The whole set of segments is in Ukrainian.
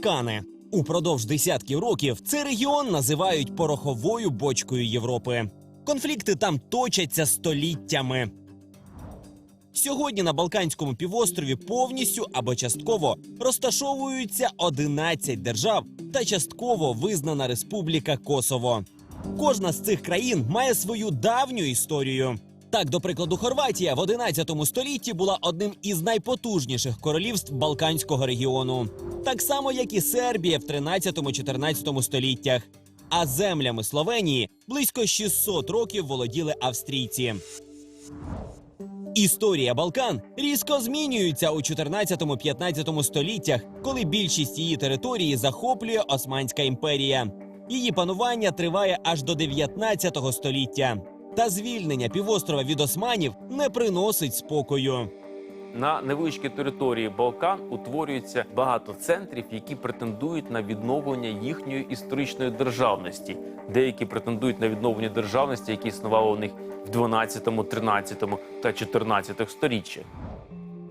Балкани. Упродовж десятків років цей регіон називають пороховою бочкою Європи. Конфлікти там точаться століттями. Сьогодні на Балканському півострові повністю або частково розташовуються 11 держав та частково визнана Республіка Косово. Кожна з цих країн має свою давню історію. Так, до прикладу, Хорватія в 11 столітті була одним із найпотужніших королівств Балканського регіону, так само як і Сербія в 13-14 століттях. А землями Словенії близько 600 років володіли австрійці. Історія Балкан різко змінюється у 14-15 століттях, коли більшість її території захоплює Османська імперія. Її панування триває аж до 19 століття. Та звільнення півострова від османів не приносить спокою. На невеличкій території Балкан утворюється багато центрів, які претендують на відновлення їхньої історичної державності. Деякі претендують на відновлення державності, які існували у них в 12, 13 та 14 сторіччях.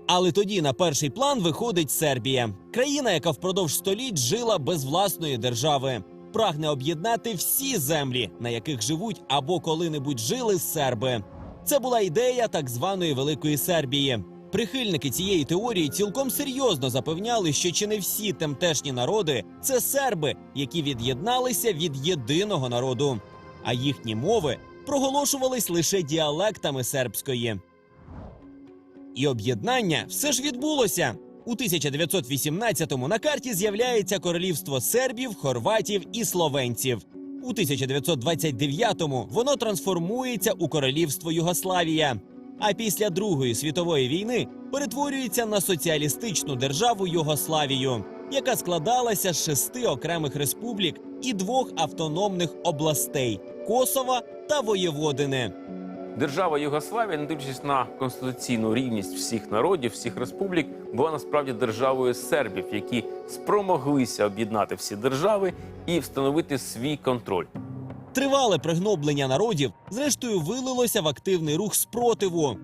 Але тоді на перший план виходить Сербія, країна, яка впродовж століть жила без власної держави, прагне об'єднати всі землі, на яких живуть або коли-небудь жили серби. Це була ідея так званої Великої Сербії. Прихильники цієї теорії цілком серйозно запевняли, що чи не всі темтешні народи це серби, які від'єдналися від єдиного народу, а їхні мови проголошувались лише діалектами сербської. І об'єднання все ж відбулося. У 1918-му на карті з'являється королівство сербів, хорватів і словенців. У 1929-му воно трансформується у королівство Югославія. А після Другої світової війни перетворюється на соціалістичну державу Югославію, яка складалася з шести окремих республік і двох автономних областей Косова та Воєводини. Держава Югославія, не дивлячись на конституційну рівність всіх народів, всіх республік, була насправді державою сербів, які спромоглися об'єднати всі держави і встановити свій контроль. Тривале пригноблення народів зрештою вилилося в активний рух спротиву.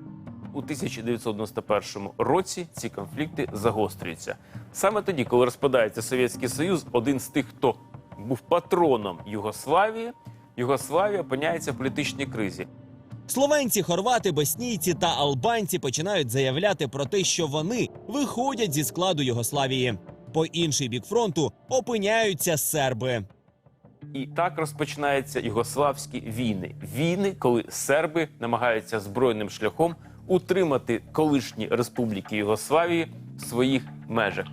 У 1991 році ці конфлікти загострюються. Саме тоді, коли розпадається Совєтський Союз, один з тих, хто був патроном Югославії, Югославія опиняється в політичній кризі. Словенці, хорвати, боснійці та албанці починають заявляти про те, що вони виходять зі складу Югославії. По інший бік фронту опиняються серби. І так розпочинаються югославські війни. Війни, коли серби намагаються збройним шляхом утримати колишні республіки Югославії в своїх межах.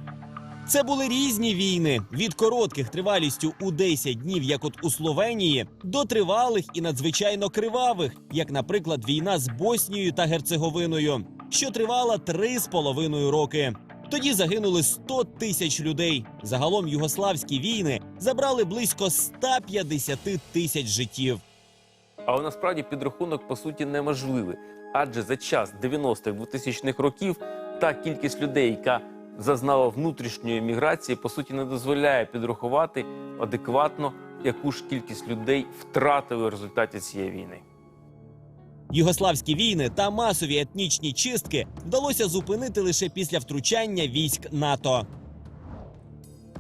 Це були різні війни від коротких тривалістю у 10 днів, як от у Словенії, до тривалих і надзвичайно кривавих, як, наприклад, війна з Боснією та Герцеговиною, що тривала три з половиною роки. Тоді загинули 100 тисяч людей. Загалом югославські війни забрали близько 150 тисяч життів. Але насправді підрахунок по суті неможливий, адже за час 90-х 2000-х років та кількість людей, яка зазнала внутрішньої міграції, по суті не дозволяє підрахувати адекватно, яку ж кількість людей втратили в результаті цієї війни. Югославські війни та масові етнічні чистки вдалося зупинити лише після втручання військ НАТО.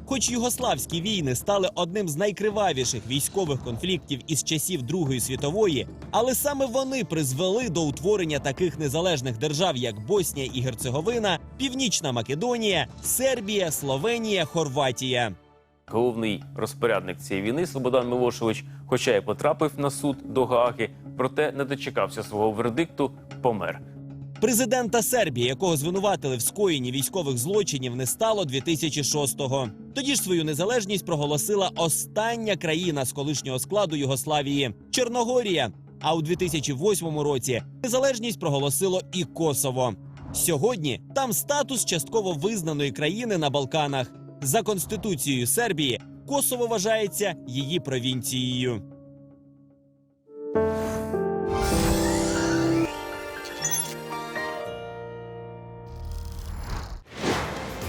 Хоч югославські війни стали одним з найкривавіших військових конфліктів із часів Другої світової, але саме вони призвели до утворення таких незалежних держав, як Боснія і Герцеговина, Північна Македонія, Сербія, Словенія, Хорватія. Головний розпорядник цієї війни Слободан Милошевич, хоча й потрапив на суд до Гааги, проте не дочекався свого вердикту, помер. Президента Сербії, якого звинуватили в скоєнні військових злочинів, не стало 2006-го. Тоді ж свою незалежність проголосила остання країна з колишнього складу Югославії Чорногорія. А у 2008 році незалежність проголосило і Косово. Сьогодні там статус частково визнаної країни на Балканах. За конституцією Сербії Косово вважається її провінцією.